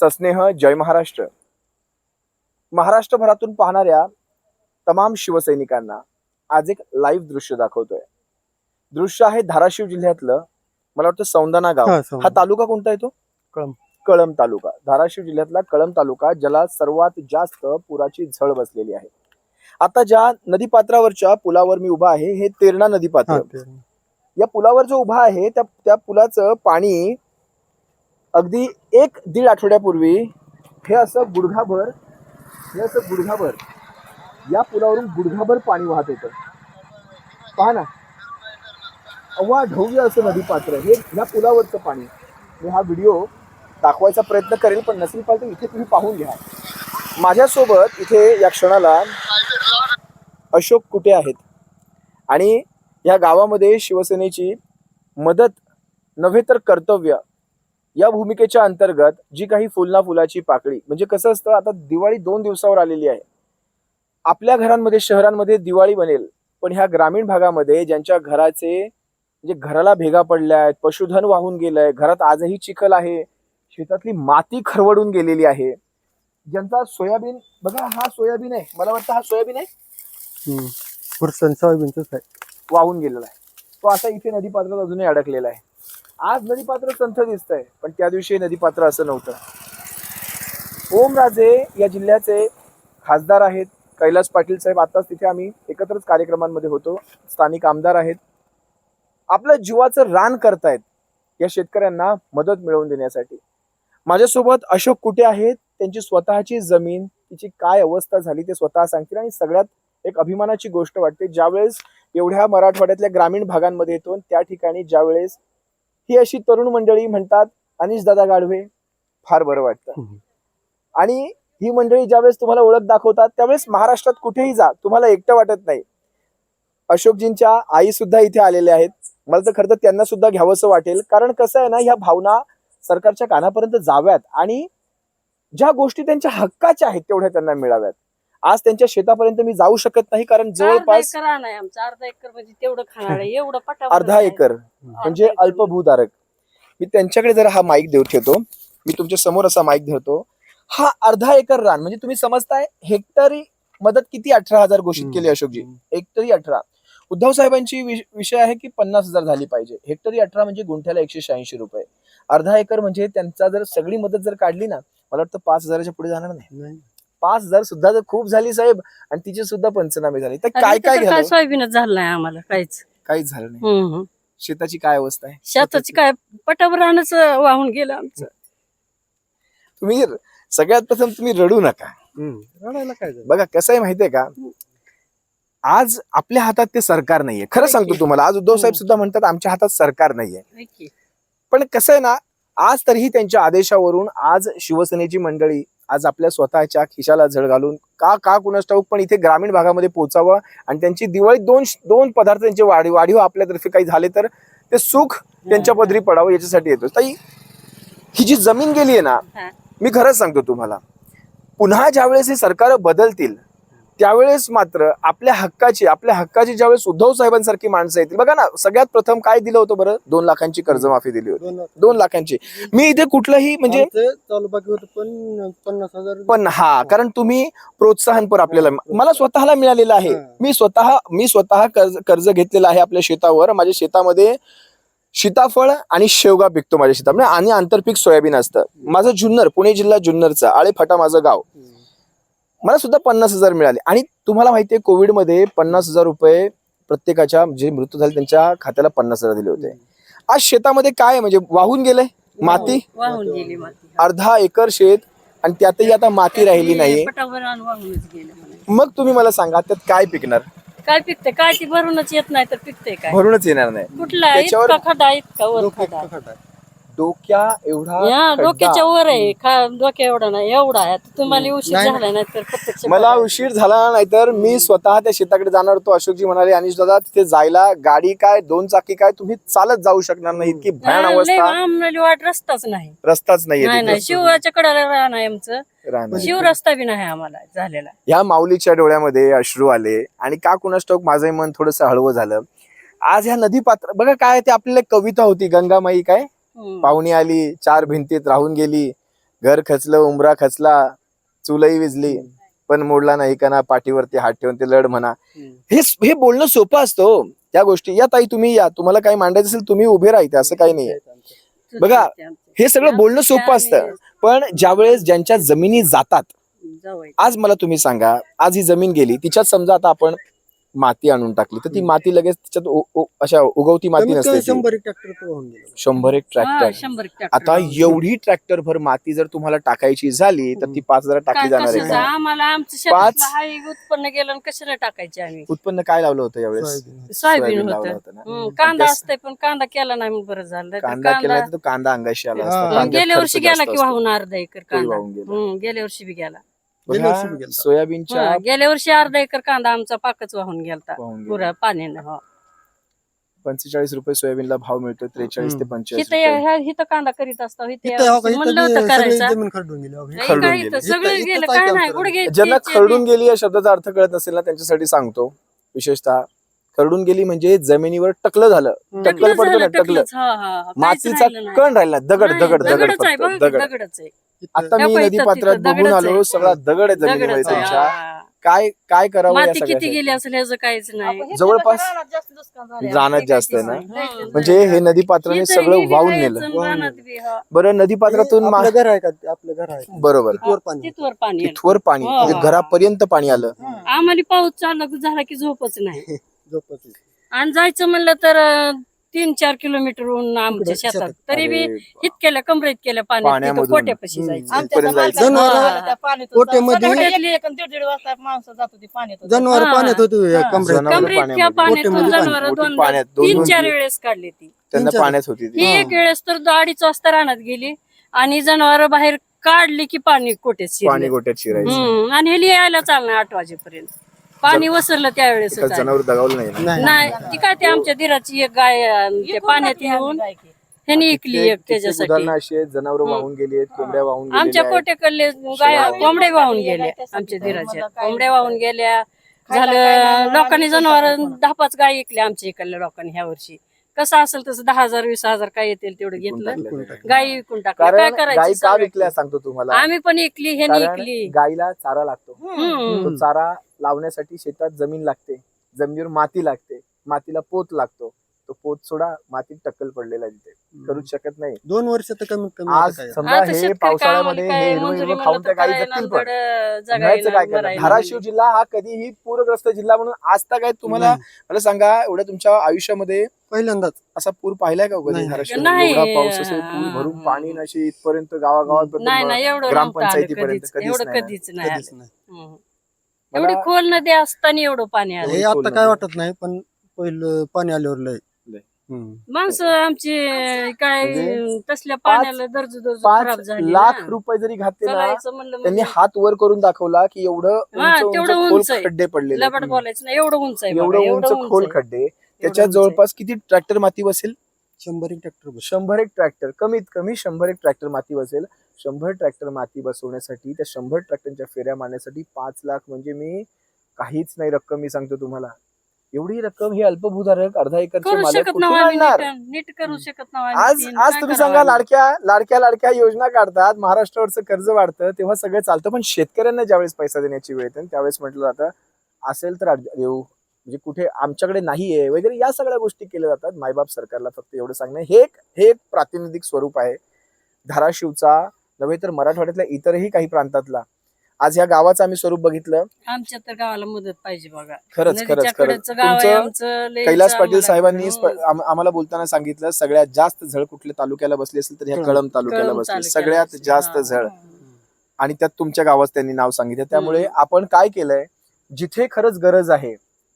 सस्नेह जय महाराष्ट्र. महाराष्ट्रभरातून पाहणाऱ्या तमाम शिवसैनिकांना आज एक लाईव्ह दृश्य दाखवतोय. दृश्य आहे धाराशिव जिल्ह्यातलं मला वाटतं सौंदाणा गाव. हा. तालुका कोणता येतो कळंब. कळंब तालुका. धाराशिव जिल्ह्यातला कळंब तालुका ज्याला सर्वात जास्त पुराची झळ बसलेली आहे. आता ज्या नदीपात्रावरच्या पुलावर मी उभा आहे हे तेरणा नदीपात्र. या पुलावर जो उभा आहे त्या त्या पुलाचं पाणी अगदी एक दीड आठवड्यापूर्वी हे असं गुडघाभर हे असं गुडघाभर या पुलावरून गुडघाभर पाणी वाहत होतं. पहा ना. अव्वा ढव्य असं नदीपात्र हे ह्या पुलावरचं पाणी मी हा व्हिडिओ दाखवायचा प्रयत्न करेल पण नसेल पाहिजे तर इथे तुम्ही पाहून घ्या. माझ्यासोबत इथे या क्षणाला अशोक कुठे आहेत. आणि या गावामध्ये शिवसेनेची मदत नव्हे तर कर्तव्य या भूमिकेच्या अंतर्गत जी काही फुलना फुलाची पाकळी म्हणजे कसं असतं आता दिवाळी दोन दिवसावर आलेली आहे. आपल्या घरांमध्ये शहरांमध्ये दिवाळी बनेल पण ह्या ग्रामीण भागामध्ये ज्यांच्या घराचे म्हणजे घराला भेगा पडल्या आहेत पशुधन वाहून गेलंय घरात आजही चिखल आहे शेतातली माती खरवडून गेलेली आहे ज्यांचा सोयाबीन बघा हा सोयाबीन आहे मला वाटतं हा सोयाबीन आहे? आहे. वाहून गेलेला आहे. तो असा इथे नदीपात्रात अजूनही अडकलेला आहे. आज नदीपात्र संथ दिसतंय पण त्या दिवशी नदीपात्र असं नव्हतं. ओमराजे या जिल्ह्याचे खासदार आहेत. कैलास पाटील साहेब आताच तिथे आम्ही एकत्रच कार्यक्रमांमध्ये होतो. स्थानिक आमदार आहेत. आपल्या जीवाचं रान करतायत या शेतकऱ्यांना मदत मिळवून देण्यासाठी. माझ्यासोबत अशोक कुटे आहेत. त्यांची स्वतःची जमीन तिची काय अवस्था झाली ते स्वतः सांगतील आणि सगळ्यात एक अभिमानाची गोष्ट वाटते ज्यावेळेस एवढ्या मराठवाड्यातल्या ग्रामीण भागांमध्ये येतो आणि त्या ठिकाणी ज्यावेळेस ही अशी तरुण मंडळी म्हणतात अनिश दादा गाढवे फार बरं वाटतं. आणि ही मंडळी ज्यावेळेस तुम्हाला ओळख दाखवतात त्यावेळेस महाराष्ट्रात कुठेही जा तुम्हाला एकटं वाटत नाही. अशोकजींच्या आई सुद्धा इथे आलेल्या आहेत. मला तर खरं तर त्यांना सुद्धा घ्यावंसं वाटेल. कारण कसं आहे ना ह्या भावना सरकारच्या कानापर्यंत जाव्यात आणि ज्या गोष्टी त्यांच्या हक्काच्या आहेत तेवढ्या त्यांना मिळाव्यात. आज त्यांच्या शेतापर्यंत मी जाऊ शकत नाही कारण जवळपास आमचा अर्धा एकर म्हणजे तेवढं खाणार एवढं पटा अर्धा एकर म्हणजे अल्पभूधारक. मी त्यांच्याकडे जरा हा माईक देऊ ठेवतो. मी तुमच्यासमोर असा माईक धरतो. हा अर्धा एकर रान म्हणजे तुम्ही समजताय हेक्टरी मदत किती अठरा हजार घोषित केली अशोकजी? हेक्टरी अठरा. उद्धव साहेबांची विष- विषय आहे की पन्नास हजार झाली पाहिजे. हेक्टरी अठरा म्हणजे गुंठ्याला एकशे शहाऐंशी रुपये. अर्धा एकर म्हणजे त्यांचा जर सगळी मदत जर काढली ना मला वाटतं पाच हजाराच्या पुढे जाणार नाही. पाच हजार सुद्धा जर खूप झाली साहेब. आणि तिचे सुद्धा पंचनामे झाले. तर काय काय काय घ्यावं सोयाबीनच झालं नाही आम्हाला काहीच. काहीच झालं नाही. हम्म, हम्म. शेताची काय अवस्था आहे? शेताची काय पटावर राहणंच वाहून गेलं आमचं. तुम्ही सगळ्यात प्रथम तुम्ही रडू नका. हम्म. रडायला काय झालं? बघा कसं आहे माहितीये का? आज आपल्या हातात ते सरकार नाहीये. खरं सांगतो तुम्हाला आज उद्धव साहेब सुद्धा म्हणतात आमच्या हातात सरकार नाहीये. है की? पण कसं आहे ना आज तरीही त्यांच्या आदेशावरून आज शिवसेनेची मंडळी आज आपल्या स्वतःच्या खिशाला झळ घालून का का कुणास ठाऊक पण इथे ग्रामीण भागामध्ये पोहोचावं आणि त्यांची दिवाळी दोन दोन पदार्थ त्यांचे वाढीव वाढीव आपल्यातर्फे काही झाले तर ते सुख त्यांच्या पदरी पडावं याच्यासाठी येतो ताई ही जी जमीन गेली आहे ना. मी खरंच सांगतो तुम्हाला. पुन्हा ज्यावेळेस हे सरकार बदलतील त्यावेळेस मात्र आपल्या हक्काची आपल्या हक्काची ज्यावेळेस उद्धव साहेबांसारखी माणसं येतील. बघा ना सगळ्यात प्रथम काय दिलं होतं बरं? दोन लाखांची कर्जमाफी दिली होती. दोन लाख. दोन लाखांची. मी इथे कुठलंही म्हणजे पण हा कारण तुम्ही प्रोत्साहनपर आपल्याला मला स्वतःला मिळालेलं आहे. हा. मी स्वतः मी स्वतः कर्ज कर्ज घेतलेलं आहे आपल्या शेतावर. माझ्या शेतामध्ये सीताफळ आणि शेवगा पिकतो माझ्या शेतामध्ये. आणि आंतरपीक सोयाबीन असतं. माझं जुन्नर पुणे जिल्हा जुन्नरचा आळेफाटा माझं गाव. मला सुद्धा पन्नास हजार मिळाले. आणि तुम्हाला माहिती आहे कोविडमध्ये पन्नास हजार रुपये प्रत्येकाच्या जे मृत्यू झाले त्यांच्या खात्याला पन्नास हजार दिले होते. आज शेतामध्ये काय आहे? म्हणजे वाहून गेलंय? माती? वाहून गेली माती. अर्धा एकर शेत आणि त्यातही आता माती राहिली नाही पटावर रान वाहूनच गेलं म्हणे. मग तुम्ही मला सांगा त्यात काय पिकणार? काय पिकते काय ती भरूनच येत नाही तर पिकते काय? भरूनच येणार नाही. कुठला त्याच्यावर- इतका खडा इतका वर डोकं खडा डोक्या एवढा या खड्डा. डोक्याच्या वर आहे. खा डोक्या एवढा नाही एवढा आहे. आता तुम्हाला उशीर नाही, झाला नाही. तर प्रत्यक्ष मला. उशीर झाला नाहीतर मी स्वतः त्या शेताकडे जाणार होतो. अशोकजी म्हणाले अनिश दादा तिथे जायला गाडी काय दोन चाकी काय तुम्ही चालत जाऊ शकणार नाही. इतकी भयान नाही, लय अवस्था. आम्हाला वाट रस्ताच नाही. रस्ताच नाही शिवाच्या कडाला राहणं आहे आमचं. राहणार. शिव रस्ता बी नाही आम्हाला झालेला. ह्या माऊलीच्या डोळ्यामध्ये अश्रू आले आणि का कुणास ठाऊक माझंही मन थोडंसं हळवं झालं. आज ह्या नदी पात्र बघा काय ते आपल्याला एक कविता होती गंगामाई काय. पाहुणी आली चार भिंतीत राहून गेली घर खचलं उमरा खचला चुलही विजली पण मोडला नाही का ना पाठीवरती हात ठेवून ते लढ म्हणा. हे हे बोलणं सोपं असतं हो. त्या गोष्टी या ताई तुम्ही या. तुम्हाला काही मांडायचं असेल तुम्ही उभे राहते असं काही नाहीये बघा, हे सगळं बोलणं सोपं असतं. पण ज्यावेळेस ज्यांच्या जमिनी जातात आज मला तुम्ही सांगा आज ही जमीन गेली तिच्यात समजा आता आपण माती आणून टाकली. तर ती माती लगेच त्याच्यात अशा उगवती माती नसते. शंभर एक ट्रॅक्टर शंभर एक. आता एवढी ट्रॅक्टर भर माती जर तुम्हाला टाकायची झाली तर ती पाच हजार टाकली जाणार आहे पाच- उत्पन्न गेलं आणि कशाला टाकायचे आम्ही? उत्पन्न काय लावलं होतं यावेळेस? सोयाबीन. होतं. कांदा त्या- असतंय पण कांदा केला नाही बरं झालं. कांदा केला तर तो कांदा अंगाशी आला गेल्या वर्षी गेला की. वाहून अर्धा एकर कांदा. गेल्या वर्षी बी गेला. गेल्या वर्षी बी गेलता. सोयाबीनच्या हा, गेल्या वर्षी अर्धा एकर कांदा आमचा पाकच वाहून गेलता गेला. पुरा पाण्यानं हो. पंचेचाळीस रुपये सोयाबीनला भाव मिळतो त्रेचाळीस ते. पंचेचाळीस इथं ह्या- इथं कांदा करीत असतो इथं इथं हो का, यावर्षी इथं म्हणलं बी होतं सगळी करायचा जमीन खरडून गेली हो. नाही, खरडून काय गेली. इथं सगळं इथं- गेलं इथं काय काय नाही काम गुडघे ज्यांना इतके- खरडून गेली या शब्दाचा अर्थ कळत नसेल ना त्यांच्यासाठी सांगतो विशेषतः खरडून गेली म्हणजे जमिनीवर टकलं झालं हम्म. टकलं टकलं पडतं ना झालं, टकलं टकलंच. हा, हा, हा. काहीच मातीचा राहिलं नाही. कण राहिला दगड नाही, दगड दगड दगडच आहे फक्त बघ, दगड दगडच आहे आता मी नदी पात्रात बघून आलो. सगळा दगड आहे जमिनीमध्ये दगडच आहे. तुमच्या. हा. काय काय करावं या माती किती? गेली असेल ह्याचं काहीच नाही. जवळपास रानात जास्त आहे ना? म्हणजे हे नदी पात्राने इथं सगळं वाहून राहायचं नेलं. आणि रानात बी, हा. बरं नदी पात्रातून मा- आपलं घर आहे का? आपलं घर आहे. बरोबर. तिथवर पाणी. तिथवर पाणी आलं. पाणी. हो, म्हणजे. घरापर्यंत पाणी आलं. आम्हाला पाऊस चालला की झाला की झोपच नाही. झोपत आणि जायचं म्हणलं तर अं, तीन चार किलोमीटरहून आमच्या शेतात. तरी बी अरे इतक्याला कमरेत केल्या पाण्यात. कोट्यापाशी. जायचं. जनावरं होती पाण्यात होती. कमरेत. पाण्यातून. जनावर दोन तीन दोन चार. वेळेस काढली ती त्यांना. पाण्यात होती ती एक वेळेस तर अडीच वाजता रानात गेली आणि जनावर बाहेर काढली की पाणी कोट्यात पाणी गोट्यात शिरायचं हम्म आणि हे यायला चालणार आठ वाजेपर्यंत पाणी वसरलं त्यावेळेस जनावर दगावलं नाही ना? नाही. ती काय ते आमच्या दिराची एक गाय अं, ते पाण्यात येऊन ह्यानी इकली एक त्याच्यासाठी. उदाहरणं अशी आहेत जनावर वाहून गेली आहेत कोंबड्या वाहून आमच्या गेलेल्या आहेत. कोट्याकडले गाय कोंबड्या वाहून गेल्या आमच्या दिराच्या. कोंबड्या वाहून गेल्या. झालं लोकांनी जनावर दहा पाच गाय इकल्या आमच्या इकडल्या लोकांनी ह्या वर्षी. कसं असेल तसं दहा हजार वीस हजार काय येतील तेवढं घेतलं. गाई. गाय विकून टाकल्या काय गाई का विकल्या? सांगतो तुम्हाला? आम्ही पण इकली ह्यानी कारण इकली. गाईला चारा लागतो. तो चारा लावण्यासाठी शेतात जमीन लागते. जमिनीवर माती लागते. मातीला पोत लागतो. तो पोत सोडा मातीत टक्कल पडलेला आहे तिथे करूच शकत नाही दोन वर्ष तर कमीत कमी आता आज काय. समजा हे शेतकरी पावसाळ्यामध्ये कामाला हे काय हिरवं मंजुरी हिरवं म्हणलं खाऊन त्या तर गायी जगतील पण काय करणार मरायला धाराशिव जिल्हा हा कधीही पूरग्रस्त जिल्हा म्हणून आज तक काय तुम्हाला नाही. मला सांगा एवढ्या तुमच्या आयुष्यामध्ये पहिल्यांदाच असा पूर पाहिलाय का कधी नाही. धाराशिव नाही. एवढा पाऊस असेल पूर भरून पाणी नशी इथपर्यंत गावागावात नाही नाही एवढं नव्हतं आलं ग्रामपंचायतीपर्यंत कधीच कधीच एवढं नाही. कधीच नाही कधीच आलं. नाही हम्म. मला- एवढी खोल नदी असताना एवढं पाणी आलं हे आता. काय वाटत नाही पण पहिलं पाणी आल्यावर लय. माणसं आमची काय म्हणजे तसल्या पाण्याला दर्ज दर्ज खराब पाच झाली लाख ना. रुपये जरी घातले ना चालायचं म्हणलं त्यांनी म्हणजे हात वर करून दाखवला की एवढं हा, उंच तेवढं उंच उंच खोल आहे. खड्डे पडलेले लबाड बोलायचं नाही एवढं उंच आहे एवढं उंच खोल आहे. खड्डे त्याच्यात उंच आहे. जवळपास किती ट्रॅक्टर माती बसेल शंभर एक ट्रॅक्टर बस शंभर एक ट्रॅक्टर कमीत कमी शंभर एक ट्रॅक्टर माती बसेल शंभर ट्रॅक्टर माती बसवण्यासाठी त्या शंभर ट्रॅक्टरच्या फेऱ्या मारण्यासाठी पाच लाख म्हणजे मी काहीच नाही रक्कम मी सांगतो तुम्हाला एवढी रक्कम हे अल्पभूधारक अर्धा एकरचे करू मालक शकत कुठून नाही आम्ही आणणार? नीट- नीट करू शकत नाही आम्ही आज आज काय तुम्ही करावं सांगा आम्ही? लाडक्या लाडक्या लाडक्या योजना काढतात महाराष्ट्रावरचं कर्ज वाढतं तेव्हा सगळं चालतं पण शेतकऱ्यांना ज्यावेळेस पैसा देण्याची वेळ येते त्यावेळेस म्हटलं जातं असेल तर अर्ज- देऊ. म्हणजे कुठे आमच्याकडे नाहीये वगैरे या सगळ्या गोष्टी केल्या जातात. मायबाप सरकारला फक्त एवढं सांगणं हे एक हे एक प्रातिनिधिक स्वरूप आहे. धाराशिवचा नव्हे तर मराठवाड्यातल्या इतरही काही प्रांतातला आज या गावाचं आम्ही स्वरूप बघितलं. आमच्या तर गावाला मदत पाहिजे बघा. खरंच खरंच खरंच. तुमचं कैलास पाटील साहेबांनी हो. आम्हाला बोलताना सांगितलं सगळ्यात जास्त झळ कुठल्या तालुक्याला बसली असेल तर ह्या. कळंब तालुक्याला बसली. सगळ्यात. जास्त. झळ. आणि त्यात तुमच्या गावात त्यांनी नाव सांगितलं. त्यामुळे आपण काय केलंय जिथे खरंच गरज आहे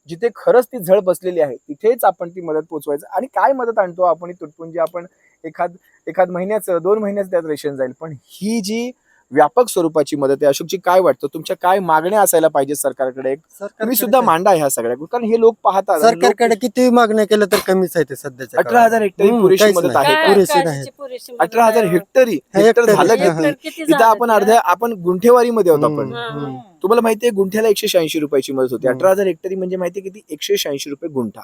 जिथे खरंच ती झळ बसलेली आहे तिथेच आपण ती मदत पोचवायचं. आणि काय मदत आणतो आपण ही तुटपुंजी? आपण एखाद एखाद महिन्याचं दोन महिन्याचं त्यात रेशन जाईल. पण ही जी व्यापक स्वरूपाची मदत आहे अशोकची काय वाटतं तुमच्या काय मागण्या असायला पाहिजे सरकारकडे तुम्ही सुद्धा काय? मांडा ह्या सगळ्या. कारण हे लोक पाहतात सरकारकडे किती मागण्या केल्या तर कमीच आहे ते सध्याच्या अठरा. हजार हेक्टरी पुरेशी मदत. आहे अठरा हजार. हेक्टरी हेक्टर झालं इथं आपण ते? अर्ध्या आपण गुंठेवारी मध्ये होतो आपण. तुम्हाला माहितीये गुंठ्याला एकशे शहाऐंशी रुपयाची मदत होती. अठरा हजार हेक्टरी म्हणजे माहितीये किती? एकशे शहाऐंशी रुपये गुंठा.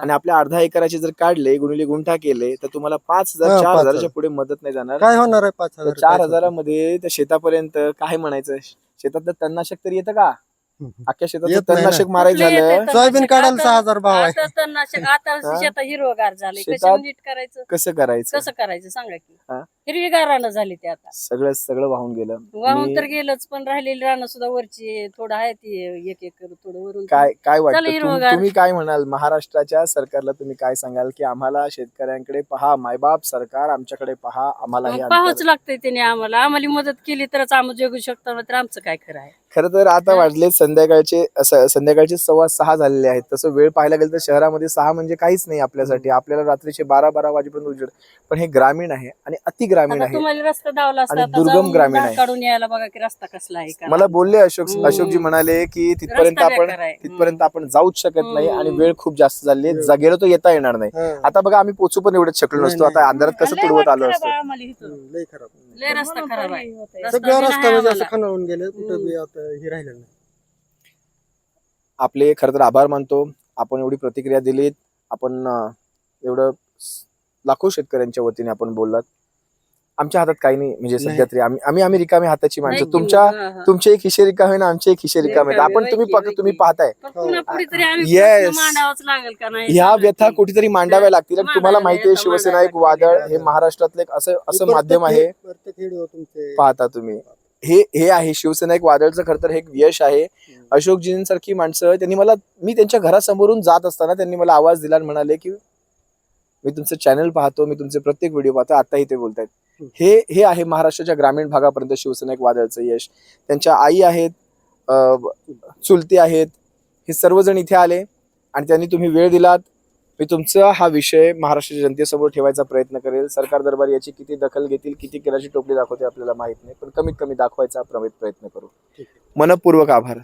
आणि आपल्या अर्धा एकराचे जर काढले गुणिले गुंठा केले तर तुम्हाला पाच हजार चार हजाराच्या हजार. पुढे मदत नाही जाणार. काय होणार आहे पाच हजार? चार हजारामध्ये त्या शेतापर्यंत काय म्हणायचं शेतातलं तणनाशक तरी येतं का? अख्ख्या शेतात नाही तणनाशक. मारायचं कुठले येते झालं. तणनाशक? सोयाबीन काढायला आता- सहा हजार भाव आहे. आता तणनाशक आता हा? शेतात हिरवगार झाले. शेतात- कसं नीट करायचं? कसं करायचं? कसं करायचं? सांगा की. हा? हिरवीगार रानं झाली ते आता. सगळं सगळं वाहून गेलं. वाहून मी- तर गेलंच पण राहिलेली रानं सुद्धा वरची थोडं आहे ती एक एकर थोडं वरून. काय काय वाटतं? तुम-. तुम्ही काय म्हणाल? महाराष्ट्राच्या सरकारला तुम्ही काय सांगाल की आम्हाला शेतकऱ्यांकडे पहा मायबाप सरकार आमच्याकडे पहा आम्हाला हे मग पाहावंच लागतंय त्याने आम्हाला. आम्हाला मदत केली तरच आम्ही जगू शकतो ना तर आमचं काय खरं आहे? खरं तर आता. वाजले संध्याकाळचे संध्याकाळचे सव्वा सहा झालेले आहेत तसं वेळ पाहायला गेलं तर शहरामध्ये सहा म्हणजे काहीच नाही आपल्यासाठी आपल्याला रात्रीचे बारा बारा वाजेपर्यंत उजेड पण हे ग्रामीण आहे आणि अति ग्रामीण आहे तुम्हाला रस्ता धावला असता आणि दुर्गम ग्रामीण आहे. काढून यायला बघा की रस्ता कसला आहे का मला बोलले अशोक. अशोकजी म्हणाले की तिथपर्यंत आपण. तिथपर्यंत आपण जाऊच शकत नाही आणि. वेळ खूप जास्त झाली आहे गेलो तर येता येणार नाही हा. आता बघा आम्ही पोचू पण एवढंच शकलो नसतो आता. अंधारात कसं तुडवत आलो असतो लय रस्ता सगळं म्हणजे असं. खाणावून गेले कुठं हे राहिलं नाही. आपले खरं तर आभार मानतो. आपण एवढी प्रतिक्रिया दिलीत. आपण एवढं लाखो शेतकऱ्यांच्या वतीने आपण बोललात. आमच्या हातात काही नाही. म्हणजे सध्या नाही. तरी आम्ही आम्ही आम्ही रिकामी हाताची माणसं. तुमच्या हा, हा. तुमचे एक हिशे रिकामे ना आमचे एक हिशे रिकामे. आपण तुम्ही तुम्ही. पाहताय. का नाही? ह्या व्यथा. कुठेतरी मांडाव्या लागतील. तुम्हाला मांडाव्या माहिती आहे लागतील, शिवसेना एक वादळ. हे महाराष्ट्रातलं एक असं असं माध्यम आहे. हे- पाहता तुम्ही. हे हे आहे. शिवसेना एक वादळचं खरं तर हे एक यश आहे. अशोकजींसारखी माणसं त्यांनी मला मी त्यांच्या घरासमोरून जात असताना त्यांनी मला आवाज दिला आणि म्हणाले की मी तुमचं चॅनल पाहतो मी तुमचे प्रत्येक व्हिडिओ पाहतो आताही ते बोलतायत. हे हे आहे महाराष्ट्राच्या ग्रामीण भागापर्यंत शिवसेना एक वादळचं यश. त्यांच्या आई आहेत चुलती आहेत हे सर्वजण इथे आले आणि त्यांनी तुम्ही वेळ दिलात. मी तुमचा हा विषय महाराष्ट्राच्या जनतेसमोर ठेवायचा प्रयत्न करेल. सरकार दरबार याची किती दखल घेतील किती केल्याची टोपली दाखवते आपल्याला माहीत नाही पण कमीत कमी दाखवायचा प्रमित प्रयत्न करू. मनपूर्वक आभार.